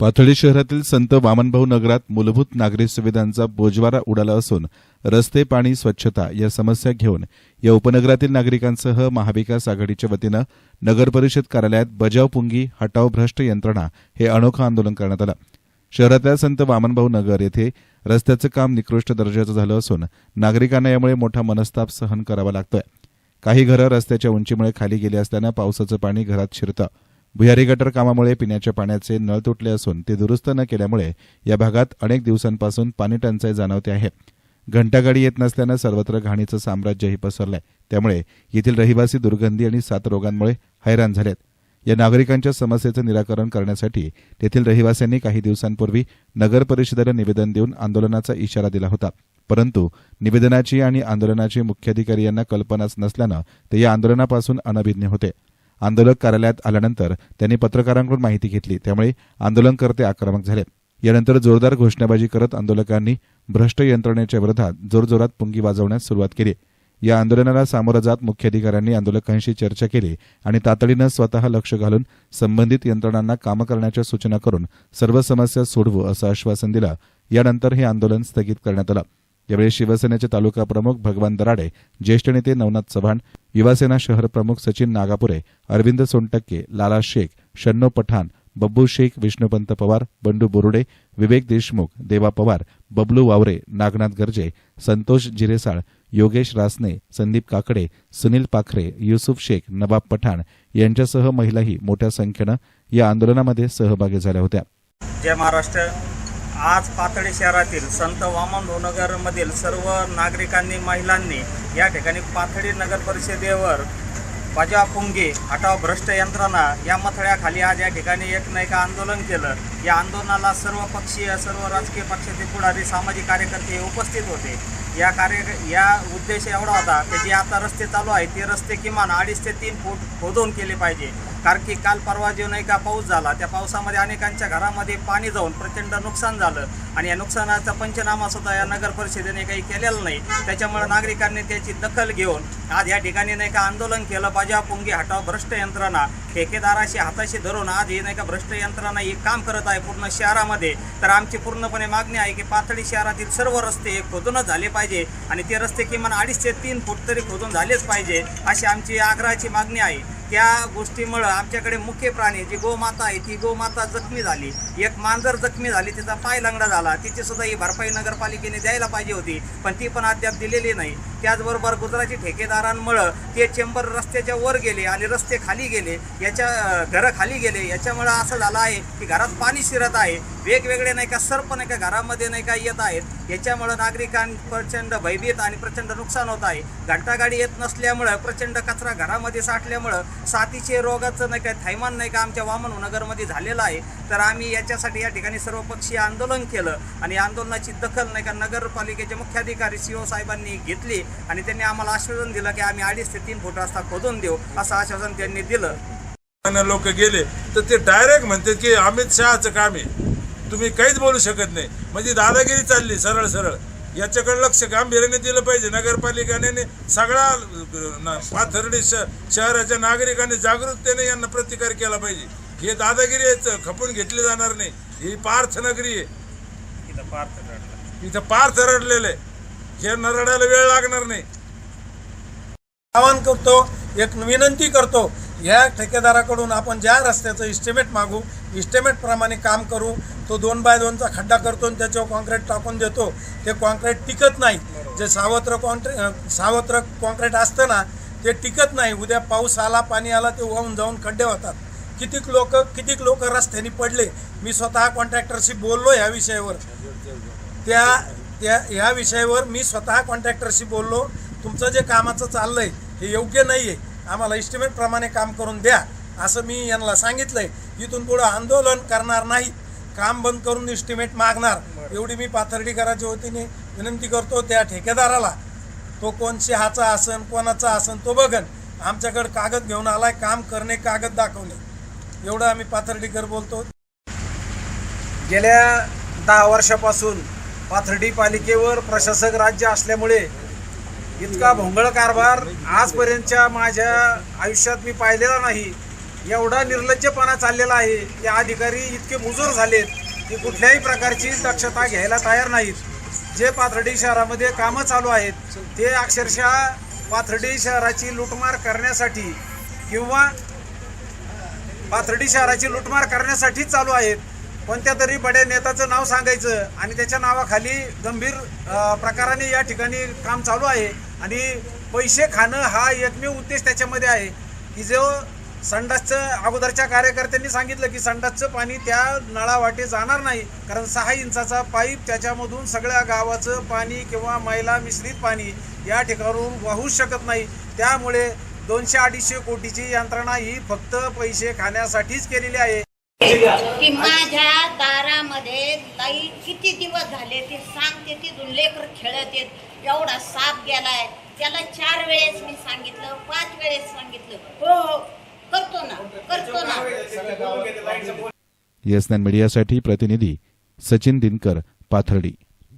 पाथर्डी शहरातील संत वामनभाऊ नगरात मूलभूत नागरी सुविधांचा बोजवारा उडाला असून रस्ते पाणी स्वच्छता या समस्या घेऊन या उपनगरातील नागरिकांसह महाविकास आघाडीच्या वतीनं नगरपरिषद कार्यालयात बजाव पुंगी हटाव भ्रष्ट यंत्रणा हे अनोखं आंदोलन करण्यात आलं. शहरातल्या संत वामनभाऊ नगर येथे रस्त्याचं काम निकृष्ट दर्जाचं झालं असून नागरिकांना यामुळे मोठा मनस्ताप सहन करावा लागतोय. काही घरं रस्त्याच्या उंचीमुळे खाली गेली असल्यानं पावसाचं पाणी घरात शिरतं. भुयारी गटर कामामुळे पिण्याच्या पाण्याचे नळ तुटले असून ते दुरुस्त न केल्यामुळे या भागात अनेक दिवसांपासून पाणी टंचाई जाणवते आहे. घंटागाडी येत नसल्यानं सर्वत्र घाणीचं साम्राज्यही पसरलंय. त्यामुळे येथील रहिवासी दुर्गंधी आणि सात रोगांमुळे हैराण झालेत. या नागरिकांच्या समस्येचं निराकरण करण्यासाठी तेथील रहिवाशांनी काही दिवसांपूर्वी नगर परिषदेला निवेदन देऊन आंदोलनाचा इशारा दिला होता. परंतु निवेदनाची आणि आंदोलनाची मुख्याधिकारी यांना कल्पनाच नसल्यानं ते या आंदोलनापासून अनभिज्ञ होते. आंदोलक कार्यालयात आल्यानंतर त्यांनी पत्रकारांकडून माहिती घेतली. त्यामुळे आंदोलनकर्ते आक्रमक झाले. यानंतर जोरदार घोषणाबाजी करत आंदोलकांनी भ्रष्ट यंत्रणेच्या विरोधात जोरजोरात पुंगी वाजवण्यास सुरुवात केली. या आंदोलनाला सामोरं जात मुख्याधिकाऱ्यांनी आंदोलकांशी चर्चा केली आणि तातडीनं स्वतः लक्ष घालून संबंधित यंत्रणांना कामं करण्याच्या सूचना करून सर्व समस्या सोडवू असं आश्वासन दिलं. यानंतर हे आंदोलन स्थगित करण्यात आलं. यावेळी शिवसेनेचे तालुका प्रमुख भगवान दराडे ज्येष्ठ नेते नवनाथ चव्हाण युवासेना शहर प्रमुख सचिन नागापुरे अरविंद सोनटक्के लाला शेख शन्नो पठाण बब्बू शेख विष्णुपंत पवार बंडू बोरुडे विवेक देशमुख देवा पवार बबलू वावरे नागनाथ गर्जे संतोष जिरेसाळ योगेश रासने संदीप काकडे सुनील पाखरे युसुफ शेख नवाब पठाण यांच्यासह महिलाही मोठ्या संख्येनं या आंदोलनामध्ये सहभागी झाल्या होत्या. जय महाराष्ट्र. आज पातळी शहरातील संत वामन नगरमधील सर्व नागरिकांनी महिलांनी या ठिकाणी पाथडी नगर परिषदेवर बजा पुंगे हटाव भ्रष्ट यंत्रणा या मथळ्याखाली आज या ठिकाणी एक नाही का आंदोलन केलं. या आंदोलनाला सर्व पक्षीय सर्व राजकीय पक्षाचे पुढारी सामाजिक कार्यकर्ते उपस्थित होते. या कार्य या उद्देश एवढा होता की जे आता रस्ते चालू आहेत ते रस्ते किमान अडीच ते तीन फूट खोदून केले पाहिजे. कारण की काल परवा जो नाही का पाऊस झाला त्या पावसामध्ये अनेकांच्या घरामध्ये पाणी जाऊन प्रचंड नुकसान झालं. आणि या नुकसानाचा पंचनामा सुद्धा या नगर परिषदेने काही केलेला नाही. त्याच्यामुळे नागरिकांनी त्याची दखल घेऊन आज या ठिकाणी नाही का आंदोलन केलं. बजाव पुंगी हटाव भ्रष्ट यंत्रणा. ठेकेदाराशी हाताशी धरून आज हे नाही का भ्रष्ट यंत्रणा हे काम करत आहे पूर्ण शहरामध्ये. तर आमची पूर्णपणे मागणी आहे की पाथडी शहरातील सर्व रस्ते हे खोदूनच झाले पाहिजे आणि ते रस्ते किमान अडीच ते तीन फूट तरी खोदून झालेच पाहिजे अशी आमची आग्रहाची मागणी आहे. त्या गोष्टीमुळं आमच्याकडे मुख्य प्राणी जी गोमाता आहे ती गोमाता जखमी झाली. एक मांजर जखमी झाली तिचा पाय लंगडा झाला. तिची सुद्धा ही भरपाई नगरपालिकेने द्यायला पाहिजे होती पण ती पण अद्याप दिलेली नाही. त्याचबरोबर गुजराती ठेकेदारांमुळं ते चेंबर रस्त्याच्या वर गेले आणि रस्ते खाली गेले याच्या घरं खाली गेले. याच्यामुळं असं झालं आहे की घरात पाणी शिरत आहे. वेगवेगळे नाही का सर्प नाही का घरामध्ये नाही का येत आहेत. याच्यामुळं नागरिकां प्रचंड भयभीत आणि प्रचंड नुकसान होत आहे. घंटागाडी येत नसल्यामुळं प्रचंड कचरा घरामध्ये साठल्यामुळं साथीचे रोगाचं नाही का थैमान नाही का आमच्या वामन नगरमध्ये झालेलं आहे. तर आम्ही याच्यासाठी या ठिकाणी सर्वपक्षीय आंदोलन केलं आणि आंदोलनाची दखल नाही का नगरपालिकेचे मुख्याधिकारी सीओ साहेबांनी घेतली. आणि त्यांनी आम्हाला आश्वासन दिलं की आम्ही अडीच ते तीन फूट रस्ता खोदून देऊ असं आश्वासन त्यांनी दिलं. लोक गेले तर ते डायरेक्ट म्हणतात की अमित शहाचं काम आहे. तुम्ही काहीच बोलू शकत नाही. म्हणजे दादागिरी चालली सरळ सरळ. याच्याकडे लक्ष गांभीर्याने दिलं पाहिजे. नगरपालिकेने सगळ्या न- पाथर्डी श शहराच्या नागरिकांनी जागरूकतेने यांना प्रतिकार केला पाहिजे. हे दादागिरी खपून घेतले जाणार नाही. ही पार्थ नगरी आहे. इथं पार्थ रडला. इथं पार्थ रडलेलं आहे. हे नरडायला वेळ लागणार नाही. आवाहन करतो एक विनंती करतो या ठेकेदाराकडून आपण ज्या रस्त्याचं इस्टिमेट मागू इस्टिमेटप्रमाणे काम करू तो दोन बाय दोनचा खड्डा करतो आणि त्याच्यावर कॉन्क्रीट टाकून देतो. ते कॉन्क्रीट टिकत नाही. जे सावत्र कॉन्ट्रे सावत्र कॉन्क्रीट असतं ना ते टिकत नाही. उद्या पाऊस आला पाणी आला ते वाहून जाऊन खड्डे होतात. कितीक लोक कितीक लोक रस्त्याने पडले? मी स्वतः कॉन्ट्रॅक्टरशी बोललो ह्या विषयावर. त्या त्या ह्या विषयावर मी स्वतः कॉन्ट्रॅक्टरशी बोललो. तुमचं जे कामाचं चाललं आहे हे योग्य नाही आहे आम्हाला इस्टिमेटप्रमाणे काम करून द्या असं मी यांना सांगितलं आहे इथून पुढं आंदोलन करणार नाही. काम बंद करून इस्टिमेट मागणार. एवढी मी पाथर्डीकराच्या वतीने विनंती करतो त्या ठेकेदाराला. तो कोण शहाचा आसन कोणाचा आसन तो बघन. आमच्याकडे कागद घेऊन आलाय काम करणे कागद दाखवणे. एवढं आम्ही पाथर्डीकर बोलतो. गेल्या दहा वर्षापासून पाथर्डी पालिकेवर प्रशासक राज्य असल्यामुळे इतका भोंगळ कारभार आजपर्यंतच्या माझ्या आयुष्यात मी पाहिलेला नाही. एवढा निर्लज्जपणा चाललेला आहे. की अधिकारी इतके मुजूर झालेत की कुठल्याही प्रकारची दक्षता घ्यायला तयार नाहीत. जे पाथर्डी शहरामध्ये कामं चालू आहेत ते अक्षरशः पाथर्डी शहराची लुटमार करण्यासाठी किंवा पाथर्डी शहराची लुटमार करण्यासाठीच चालू आहेत. कोणत्या तरी बड्या नेत्याचं नाव सांगायचं आणि त्याच्या नावाखाली गंभीर प्रकाराने या ठिकाणी काम चालू आहे. आणि पैसे खाणं हा एकमेव उद्देश त्याच्यामध्ये आहे. की जो संडासचं अगोदरच्या कार्यकर्त्यांनी सांगितलं की संडासचं पाणी त्या नळावाटे जाणार नाही. कारण सहा इंचाचा पाईप त्याच्यामधून सगळ्या गावाचं पाणी किंवा मैला मिश्रित पाणी या ठिकाणून वाहूच शकत नाही. त्यामुळे दोनशे अडीचशे कोटीची यंत्रणा ही फक्त पैसे खाण्यासाठीच केलेली आहे. की माझ्या दारामध्ये लाइट किती दिवस झाले ते सांगते तिथून लेकर खेळत येत एवढा साप गेलाय. त्याला चार वेळेस मी सांगितलं पाच वेळेस सांगितलं. हो हो करतो ना करतो ना. येस नाईन मीडियासाठी प्रतिनिधी सचिन दिनकर पाथर्डी.